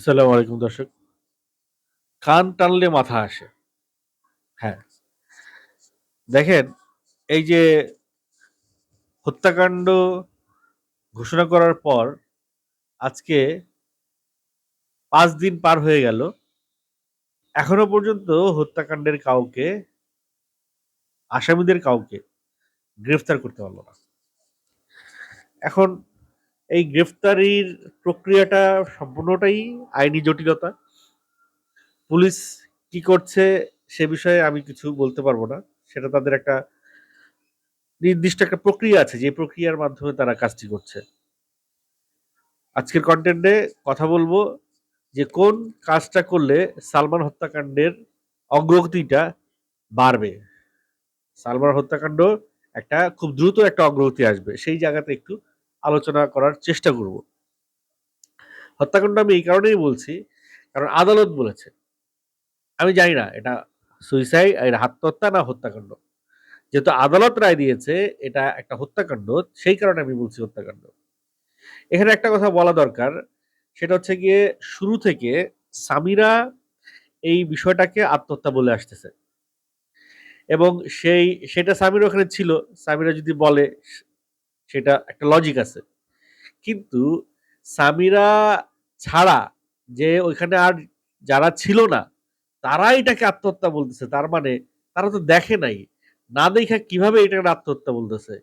আসসালামু আলাইকুম দর্শক। কান টানলে মাথা আসে। হ্যাঁ। দেখেন, এই যে হত্যাকাণ্ড ঘোষণা করার পর আজকে পাঁচ দিন পার হয়ে গেল। এখনও পর্যন্ত হত্যাকাণ্ডের কাউকে, আসামিদের কাউকে গ্রেফতার করতে পারল না। এখন এই গ্রেফতারির প্রক্রিয়াটা সম্পূর্ণটাই আইনি জটিলতা। পুলিশ কি করছে সে বিষয়ে আমি কিছু বলতে পারব না। সেটা তাদের একটা নির্দিষ্ট একটা প্রক্রিয়া আছে, যে প্রক্রিয়ার মাধ্যমে তারা কাজটি করছে। আজকের কন্টেন্টে কথা বলব যে কোন কাজটা করলে সালমান হত্যাকাণ্ডের অগ্রগতিটা বাড়বে। সালমান হত্যাকাণ্ড একটা খুব দ্রুত একটা অগ্রগতি আসবে। সেই জায়গাতে একটু আলোচনা করার চেষ্টা করব। হত্যাকাণ্ড আমি এই কারণেই বলছি, কারণ আদালত বলেছে। আমি জানি না এটা সুইসাইড এটা আত্মহত্যা না হত্যাকাণ্ড। যেহেতু আদালত রায় দিয়েছে এটা একটা হত্যাকাণ্ড, সেই কারণে আমি বলছি হত্যাকাণ্ড। এখানে একটা কথা বলা দরকার, সেটা হচ্ছে গিয়ে শুরু থেকে সামিরা এই বিষয়টাকে আত্মহত্যা বলে আসতেছে। এবং সেই, সেটা সামিরা ওখানে ছিল। সামিরা যদি বলে সেটা একটা লজিক আছে। কিন্তু সামিরা ছাড়া যে ওইখানে আর যারা ছিল না তারা এটাকে আত্মহত্যা বলতেছে। তার মানে তারা তো দেখে নাই। না দেইখা কীভাবে এটাকে আত্মহত্যা বলতেছে?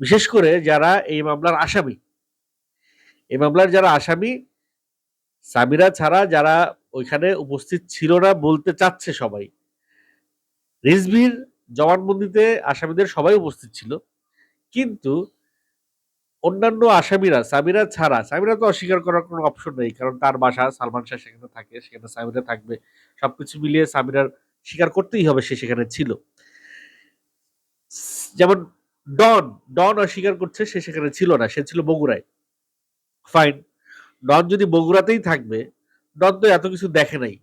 বিশেষ করে যারা এই মামলার আসামি। এই মামলার যারা আসামি, সামিরা ছাড়া যারা ওইখানে উপস্থিত ছিল না বলতে চাচ্ছে সবাই। রিজভীর জবানবন্দিতে আসামিদের সবাই উপস্থিত ছিল। কিন্তু অন্যান্য আসামিরা সামিরা ছাড়া, সামিরা তো অস্বীকার করার কোনো অপশন নেই। কারণ তার বাসা সালমান শাহ সেখানে থাকে, সেখানে সামিরা থাকবে। সবকিছু মিলিয়ে সামিরার স্বীকার করতেই হবে সে সেখানে ছিল। যেমন ডন, ডন অস্বীকার করছে সে সেখানে ছিল না। সে ছিল বগুড়ায়। ফাইন। ডন যদি বগুড়াতেই থাকবে, ডন তো এত কিছু দেখে নাই।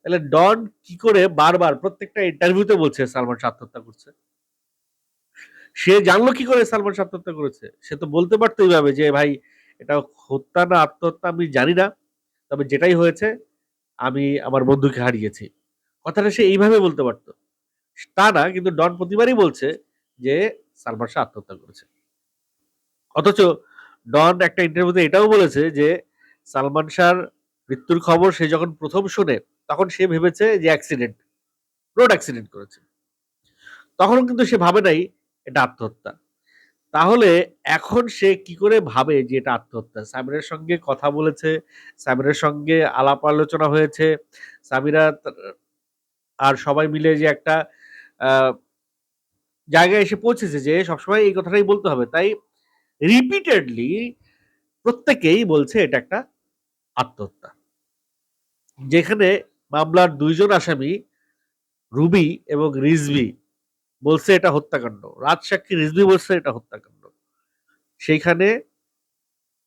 তাহলে ডন কি করে বারবার প্রত্যেকটা ইন্টারভিউতে বলছে সালমান শাহ আত্মহত্যা করছে? সে জানলো কি করে সালমান শাহ আত্মহত্যা করেছে? সে তো বলতে পারতো এইভাবে যে, ভাই, এটা হত্যা না, আত্মহত্যা আমি জানি না। তবে যেটাই হয়েছে, আমি আমার বন্ধুকে হারিয়েছি। কথাটা সে এইভাবে বলতে পারতো তা না, কিন্তু ডন প্রতিবারই বলছে যে, সালমান শাহ আত্মহত্যা করেছে। অথচ ডন একটা ইন্টারভিউতে এটাও বলেছে যে, সালমান শাহর মৃত্যুর খবর সে যখন প্রথম শোনে, তখন সে ভেবেছে যে অ্যাক্সিডেন্ট। রোড অ্যাক্সিডেন্ট করেছে। তখন কিন্তু সে ভাবে নাই এটা আত্মহত্যা। তাহলে এখন সে কি করে ভাবে যে এটা আত্মহত্যা? সামিরার সঙ্গে কথা বলেছে, সামিরার সঙ্গে আলাপ আলোচনা হয়েছে। সামিরা আর সবাই মিলে যে একটা জায়গায় এসে পৌঁছেছে যে সবসময় এই কথাটাই বলতে হবে। তাই রিপিটেডলি প্রত্যেকেই বলছে এটা একটা আত্মহত্যা। যেখানে মামলার দুইজন আসামি রুবি এবং রিজভী বলছে এটা হত্যাকাণ্ড। রাজসাক্ষী রিজভী বলছে এটা হত্যাকাণ্ড। সেইখানে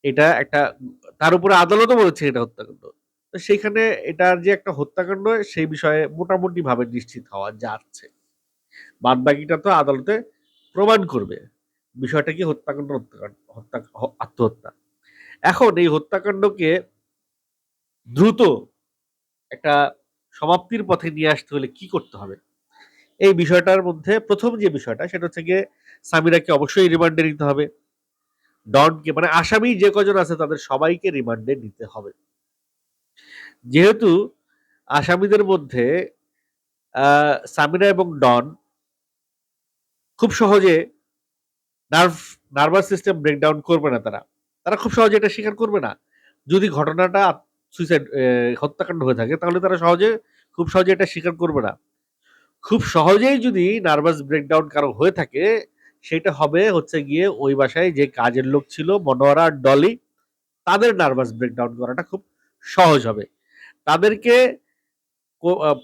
এটা একটা, তার উপরে আদালতও বলেছে এটা হত্যাকাণ্ড। তো সেইখানে এটার যে একটা হত্যাকাণ্ড, সেই বিষয়ে মোটামুটিভাবে নিশ্চিত হওয়া যাচ্ছে। বাদবাকিটা তো আদালতে প্রমাণ করবে। বিষয়টা কি হত্যাকাণ্ড হত্যাকাণ্ড, হত্যা আত্মহত্যা। এখন এই হত্যাকাণ্ডকে দ্রুত একটা সমাপ্তির পথে নিয়ে আসতে হলে কি করতে হবে? এই বিষয়টার মধ্যে প্রথম যে বিষয়টা সেটা হচ্ছে গিয়ে সামিরাকে অবশ্যই রিমান্ডে নিতে হবে। ডনকে মানে আসামি যে কজন আছে তাদের সবাইকে রিমান্ডে নিতে হবে। যেহেতু আসামিদের মধ্যে সামিরা এবং ডন খুব সহজে নার্ভ, নার্ভাস সিস্টেম ব্রেকডাউন করবে না তারা। তারা খুব সহজে এটা স্বীকার করবে না। যদি ঘটনাটা সুইসাইড হত্যাকাণ্ড হয়ে থাকে তাহলে তারা সহজে, খুব সহজে এটা স্বীকার করবে না। খুব সহজেই যদি নার্ভাস ব্রেকডাউন কারও হয়ে থাকে, সেটা হবে হচ্ছে গিয়ে ওই বাসায় যে কাজের লোক ছিল, মনোয়ারা, ডলি, তাদের নার্ভাস ব্রেকডাউন করাটা খুব সহজ হবে। তাদেরকে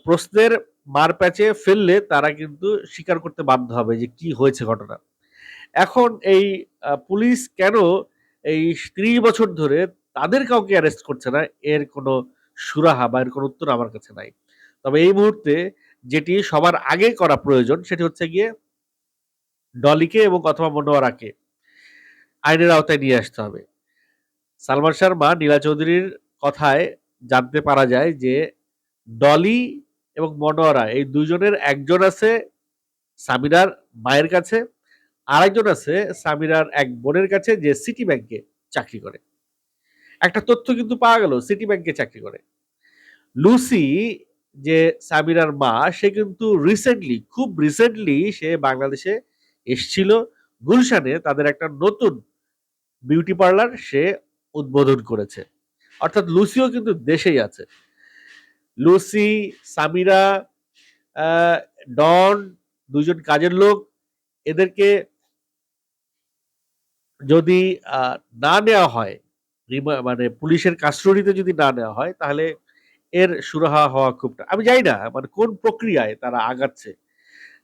প্রশ্নের মারপ্যাঁচে ফেললে তারা কিন্তু স্বীকার করতে বাধ্য হবে যে কি হয়েছে ঘটনা। এখন এই পুলিশ কেন এই ৩০ বছর ধরে তাদের কাউকে অ্যারেস্ট করছে না, এর কোনো সুরাহা বা এর কোনো উত্তর আমার কাছে নাই। তবে এই মুহূর্তে যেটি সবার আগে করা প্রয়োজন, সেটি হচ্ছে গিয়ে ডলিকে এবং অথবা মনোয়ারাকে আইনের আওতায় নিয়ে আসতে হবে। সালমান শাহর মা নীলা চৌধুরীর কথায় জানতে পারা যায় যে ডলি এবং মনোয়ারা এই দুজনের একজন আছে সামিরার মায়ের কাছে, আরেকজন আছে সামিরার এক বোনের কাছে যে সিটি ব্যাংকে চাকরি করে একটা তথ্য কিন্তু পাওয়া গেল সিটি ব্যাংকে চাকরি করে লুসি যে সামিরার মা, সে কিন্তু রিসেন্টলি খুব রিসেন্টলি সে বাংলাদেশে এসছিল। গুলশানে তাদের একটা নতুন বিউটি পার্লার সে উদ্বোধন করেছে। অর্থাৎ লুসিও কিন্তু দেশেই আছে। লুসি, সামিরা ডন দুজন কাজের লোক। এদেরকে যদি না নেওয়া হয় মানে পুলিশের কাস্টডিতে যদি না নেওয়া হয়, তাহলে এর সুরাহা হওয়া খুব আমি জানি না মানে কোন প্রক্রিয়ায় তারা আগাচ্ছে?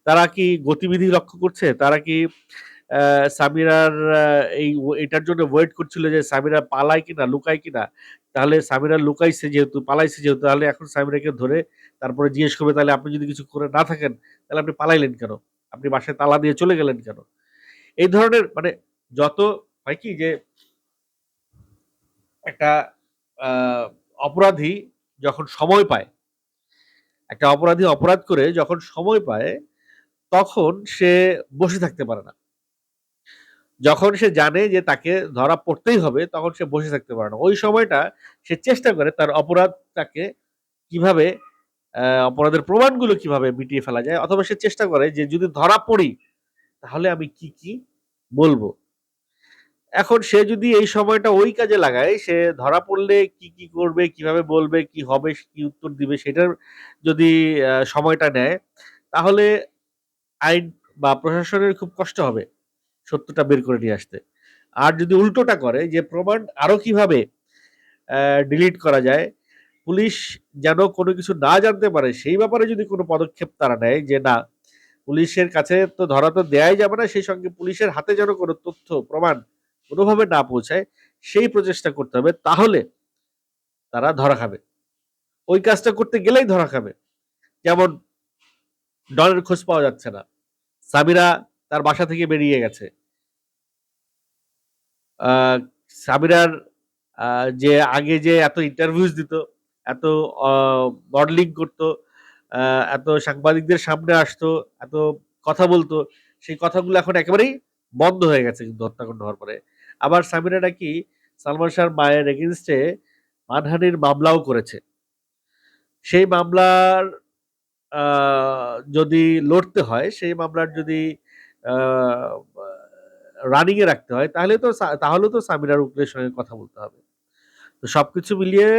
তারা কি গতিবিধি লক্ষ্য করছে? তারা কি সামিরার এই এটার জন্য ওয়েট করছিল যে সামিরা পালায় কিনা, লুকায় কিনা? তাহলে সামিরা লুকাইছে যেহেতু, পালাইছে যেহেতু, তাহলে এখন সামিরাকে ধরে তারপরে জিজ্ঞেস করবে, তাহলে আপনি যদি কিছু করে না থাকেন, তাহলে আপনি পালাইলেন কেন? আপনি বাসায় তালা দিয়ে চলে গেলেন কেন? এই ধরনের মানে যত, হয় কি যে একটা অপরাধী যখন সময় পায়, একটা অপরাধী অপরাধ করে যখন সময় পায়, তখন সে বসে থাকতে পারে না। যখন সে জানে যে তাকে ধরা পড়তেই হবে, তখন সে বসে থাকতে পারে না। ওই সময়টা সে চেষ্টা করে তার অপরাধটাকে কীভাবে অপরাধের প্রমাণগুলো কীভাবে মিটিয়ে ফেলা যায়, অথবা সে চেষ্টা করে যে যদি ধরা পড়ি, তাহলে আমি কি কি বলব? এখন সে যদি এই সময়টা ওই কাজে লাগায়, সে ধরা পড়লে কি কি করবে, কীভাবে বলবে, কি হবে, কি উত্তর দিবে, সেটার যদি সময়টা নেয়, তাহলে আইন বা প্রশাসনের খুব কষ্ট হবে সত্যটা বের করে নিয়ে আসতে। আর যদি উল্টোটা করে যে প্রমাণ আরও কীভাবে ডিলিট করা যায়, পুলিশ যেন কোনো কিছু না জানতে পারে, সেই ব্যাপারে যদি কোনো পদক্ষেপ তারা নেয় যে না, পুলিশের কাছে তো ধরা তো দেয়াই যাবে না, সেই সঙ্গে পুলিশের হাতে যেন কোনো তথ্য, প্রমাণ কোনোভাবে না পৌঁছায় সেই প্রচেষ্টা করতে হবে, তাহলে তারা ধরা খাবে। ওই কাজটা করতে গেলেই ধরা খাবে। যেমন ডনের খোঁজ পাওয়া যাচ্ছে না। সামিরা তার বাসা থেকে বেরিয়ে গেছে। সামিরার যে আগে যে এত ইন্টারভিউজ দিত, এত মডেলিং করতো এত সাংবাদিকদের সামনে আসতো, এত কথা বলতো, সেই কথাগুলো এখন একেবারেই বন্ধ হয়ে গেছে কিন্তু হত্যাকাণ্ড হওয়ার পরে। আবার সামিরা নাকি সালমান শাহর মায়ের এগেনস্টে মানহানির মামলাও করেছে। সেই মামলার যদি লড়তে হয়, সেই মামলার যদি রানিংয়ে রাখতে হয়, তাহলে তো তাহলে তো সামিরার উকিলের সঙ্গে কথা বলতে হবে। তো সবকিছু মিলিয়ে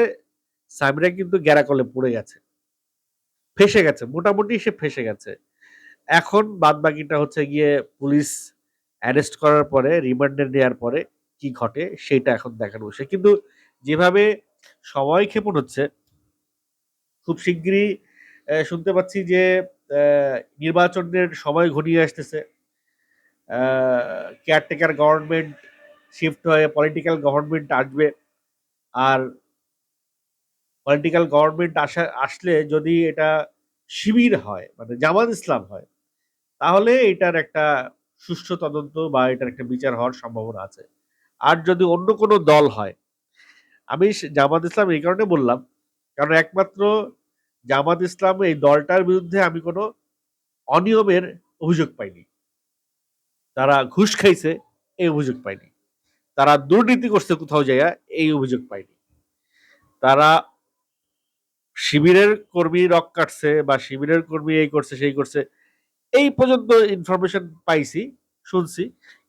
সামিরা কিন্তু গ্যারাকলে পড়ে গেছে। ফেসে গেছে, মোটামুটি সে ফেসে গেছে। এখন বাদ বাকিটা হচ্ছে গিয়ে পুলিশ অ্যারেস্ট করার পরে, রিমান্ডে নেওয়ার পরে কি ঘটে সেটা এখন দেখানো বসে কিন্তু যেভাবে সময় ক্ষেপণ হচ্ছে, খুব শিগগিরই শুনতে পাচ্ছি যে নির্বাচনের সময় ঘনিয়ে আসতেছে। কেয়ারটেকার গভর্নমেন্ট শিফট হয়ে পলিটিক্যাল গভর্নমেন্ট আসবে। আর পলিটিক্যাল গভর্নমেন্ট আসা, আসলে যদি এটা শিবির হয় মানে জামাত ইসলাম হয়, তাহলে এটার একটা সুষ্ঠু তদন্ত বা এটার একটা বিচার হওয়ার সম্ভাবনা আছে। আর যদি অন্য কোনো দল হয়, আমি জামাত ইসলাম এই কারণে বললাম, কারণ একমাত্র জামাত ইসলাম এই দলটার বিরুদ্ধে আমি কোনো অনিয়মের অভিযোগ পাইনি। তারা ঘুষ খাইছে, এই অভিযোগ পাইনি। তারা দুর্নীতি করছে কোথাও যাইয়া, এই অভিযোগ পাইনি। তারা শিবিরের কর্মী রক কাটছে বা শিবিরের কর্মী এই করছে, সেই করছে এই পর্যন্ত ইনফরমেশন পাইছি, শুনছি।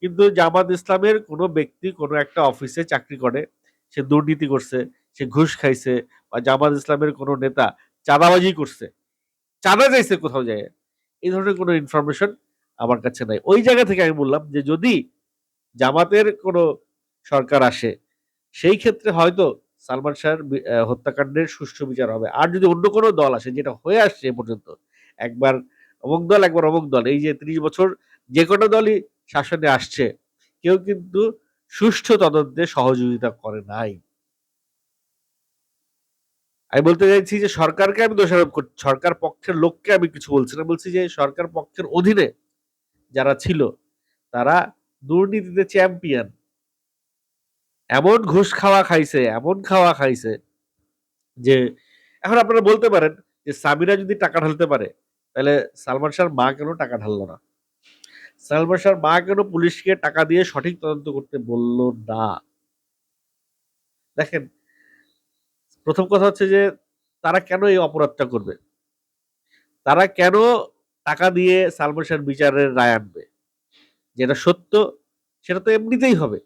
কিন্তু জামাত ইসলামের কোনো ব্যক্তি কোনো একটা অফিসে চাকরি করে, সে দুর্নীতি করছে, সে ঘুষ খাইছে বা জামাত ইসলামের কোনো নেতা চাঁদাবাজি করছে, চাঁদা যাইছে কোথাও যায়, এই ধরনের কোনো ইনফরমেশন আমার কাছে নাই। ওই জায়গা থেকে আমি বললাম যে যদি জামাতের কোনো সরকার আসে, সেই ক্ষেত্রে হয়তো সালমান শাহর হত্যাকাণ্ডের সুষ্ঠু বিচার হবে। আর যদি অন্য কোনো দল আসে, যেটা হয়ে আসছে এ পর্যন্ত, একবার অমুক দল, একবার অমুক দল। এই যে ত্রিশ বছর যে কোনো দলই শাসনে আসছে, কেউ কিন্তু সুষ্ঠু তদন্তে সহযোগিতা করে নাই। আমি বলতে চাইছি যে সরকারকে আমি দোষারোপ করছি সরকার পক্ষের লোককে আমি কিছু বলছি না। বলছি যে সরকার পক্ষের অধীনে যারা ছিল, তারা দুর্নীতিতে চ্যাম্পিয়ন। এমন ঘুষ খাওয়া খাইছে, এমন খাওয়া খাইছে যে, এখন আপনারা বলতে পারেন যে সামিরা যদি টাকা ঢালতে পারে তাহলে সালমান শাহর মা কেন টাকা ঢাললো না? সালমান শাহর মা কেন পুলিশকে টাকা দিয়ে সঠিক তদন্ত করতে বলল না? দেখেন, প্রথম কথা হচ্ছে যে, তারা কেন এই অপরাধটা করবে? তারা কেন টাকা দিয়ে সালমান শাহর বিচারের রায় আনবে? যেটা সত্য, সেটা তো এমনিতেই হবে।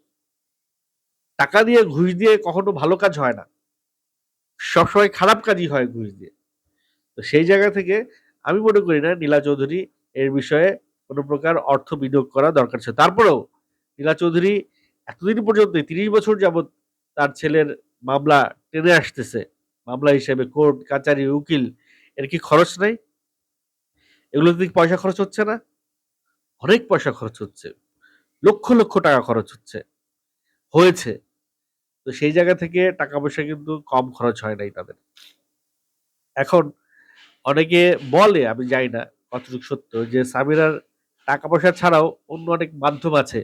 টাকা দিয়ে ঘুষ দিয়ে কখনো ভালো কাজ হয় না। সবসময় খারাপ কাজই হয় ঘুষ দিয়ে। তো সেই জায়গা থেকে আমি মনে করি না নীলা চৌধুরী এর বিষয়ে কোনো প্রকার অর্থ বিনিয়োগ করা দরকার ছিল। তারপরেও নীলা চৌধুরী এতদিন পর্যন্ত তিরিশ বছর যাবৎ তার ছেলের মামলা টেনে আসতেছে। মামলা হিসেবে কোর্ট, কাচারি, উকিল, এর কি খরচ নাই? এগুলোতে পয়সা খরচ হচ্ছে না? অনেক পয়সা খরচ হচ্ছে। লক্ষ লক্ষ টাকা খরচ হচ্ছে। হয়েছে। তো সেই জায়গা থেকে টাকা পয়সা কিন্তু কম খরচ হয় নাই তাদের। এখন অনেকে বলে, আমি জানি না কতটুকু সত্য, যে সামিরার টাকা পয়সা ছাড়াও অন্য অনেক মাধ্যম আছে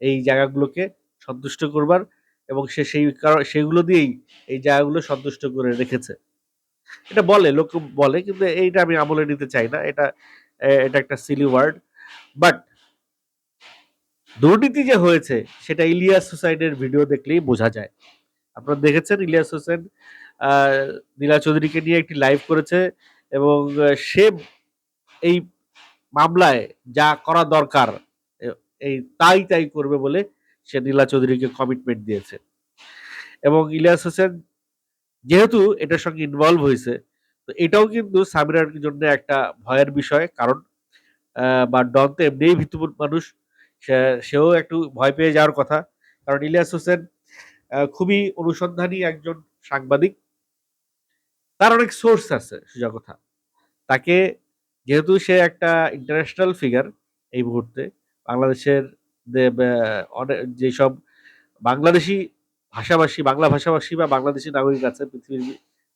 এই জায়গাগুলোকে সন্তুষ্ট করবার এবং সে সেই কারণ, সেগুলো দিয়েই এই জায়গাগুলো সন্তুষ্ট করে রেখেছে। এটা বলে, লোক বলে, কিন্তু এইটা আমি আমলে নিতে চাই না, এটা এটা একটা সিলি ওয়ার্ড বাট দুর্নীতি যে হয়েছে, সেটা ইলিয়াস হোসাইনের ভিডিও দেখলেই বোঝা যায়। আপনারা দেখেছেন ইলিয়াস হোসেন নীলা চৌধুরীকে নিয়ে একটি লাইভ করেছে এবং সে এই মামলায় যা করা দরকার এই তাই তাই করবে বলে সে নীলা চৌধুরীকে কমিটমেন্ট দিয়েছে। এবং ইলিয়াস হোসেন যেহেতু এটার সঙ্গে ইনভলভ হয়েছে, তো এটাও কিন্তু সামিরার জন্য একটা ভয়ের বিষয়। কারণ বা ডন তো এমনিই ভীতুপুর মানুষ সেও একটু ভয় পেয়ে যাওয়ার কথা। কারণ ইলিয়াস হোসেন খুবই অনুসন্ধানী একজন সাংবাদিক। তার অনেক সোর্স আছে সোজা কথা। তাকে যেহেতু সে একটা ইন্টারন্যাশনাল ফিগার এই মুহূর্তে, বাংলাদেশের যেসব বাংলাদেশি ভাষাভাষী, বাংলা ভাষাভাষী বা বাংলাদেশি নাগরিক আছে পৃথিবীর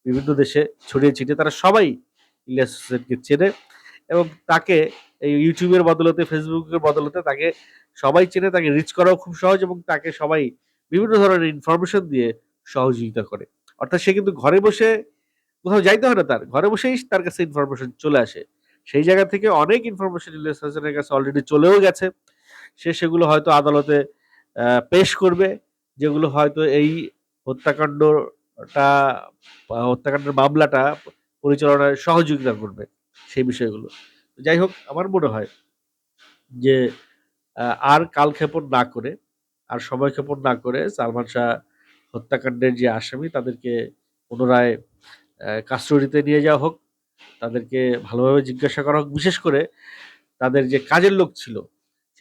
বিভিন্ন দেশে ছড়িয়ে ছিটিয়ে, তারা সবাই ইলিয়াস হোসেনকে চেনে এবং তাকে এই ইউটিউবের বদলতে ফেসবুকের বদলতে তাকে সবাই চেনে, তাকে রিচ করাও খুব সহজ এবং তাকে সবাই বিভিন্ন ধরনের ইনফরমেশন দিয়ে সহযোগিতা করে। অর্থাৎ সে কিন্তু ঘরে বসে কোথাও যাইতে হয় না তার। ঘরে বসেই তার কাছে ইনফরমেশন চলে আসে। সেই জায়গা থেকে অনেক ইনফরমেশন ইলিয়াস হোসেনের কাছে অলরেডি চলেও গেছে। সে সেগুলো হয়তো আদালতে পেশ করবে, যেগুলো হয়তো এই হত্যাকাণ্ডটা, হত্যাকাণ্ডের মামলাটা পরিচালনায় সহযোগিতা করবে সেই বিষয়গুলো। যাই হোক, আমার মনে হয় যে আর কালক্ষেপণ না করে, আর সময়ক্ষেপণ না করে সালমান শাহ হত্যাকাণ্ডের যে আসামি, তাদেরকে পুনরায় কাস্টডিতে নিয়ে যাওয়া হোক, তাদেরকে ভালোভাবে জিজ্ঞাসা করা হোক। বিশেষ করে তাদের যে কাজের লোক ছিল,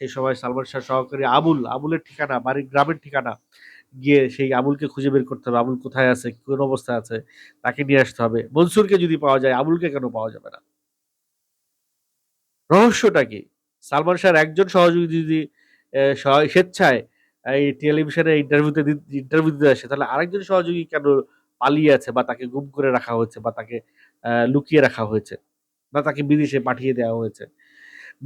সেই সময় সালমান শাহ সহকারী আবুল, আবুলের ঠিকানা, বাড়ির গ্রামের ঠিকানা, গিয়ে সেই আবুলকে খুঁজে বের করতে হবে। আবুল কোথায় আছে, কোন অবস্থায় আছে, তাকে নিয়ে আসতে হবে। মনসুরকে যদি পাওয়া যায়, আবুলকে কেন পাওয়া যাবে না? রহস্যটা কি? সালমান শাহর একজন সহযোগী যদি স্বেচ্ছায় এই টেলিভিশনে ইন্টারভিউতে ইন্টারভিউ দিতে আসে, তাহলে আরেকজন সহযোগী কেন পালিয়ে আছে বা তাকে গুম করে রাখা হয়েছে বা তাকে লুকিয়ে রাখা হয়েছে বা তাকে বিদেশে পাঠিয়ে দেওয়া হয়েছে।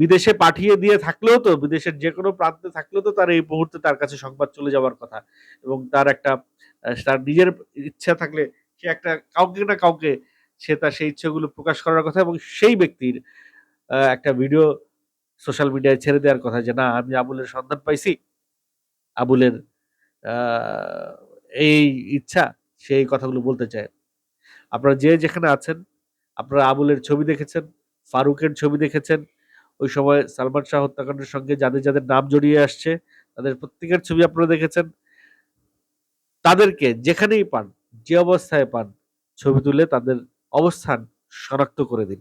বিদেশে পাঠিয়ে দিয়ে থাকলেও তো, বিদেশের যে কোনো প্রান্তে থাকলেও তো তার এই মুহূর্তে তার কাছে সংবাদ চলে যাওয়ার কথা এবং তার একটা তার নিজের ইচ্ছা থাকলে সে একটা কাউকে না কাউকে সে তার সেই ইচ্ছেগুলো প্রকাশ করার কথা এবং সেই ব্যক্তির একটা ভিডিও সোশ্যাল মিডিয়ায় ছেড়ে দেওয়ার কথা যে, না, আমি আবুলের সন্ধান পাইছি। আবুলের এই ইচ্ছা সেই কথাগুলো বলতে চায়। আপনারা যে যেখানে আছেন, আপনারা আবুলের ছবি দেখেছেন, ফারুকের ছবি দেখেছেন, ওই সময় সালমান শাহ হত্যাকাণ্ডের সঙ্গে যাদের যাদের নাম জড়িয়ে আসছে, তাদের প্রত্যেকের ছবি আপনারা দেখেছেন। তাদেরকে যেখানেই পান, যে অবস্থায় পান, ছবি তুলে তাদের অবস্থান শনাক্ত করে দিন।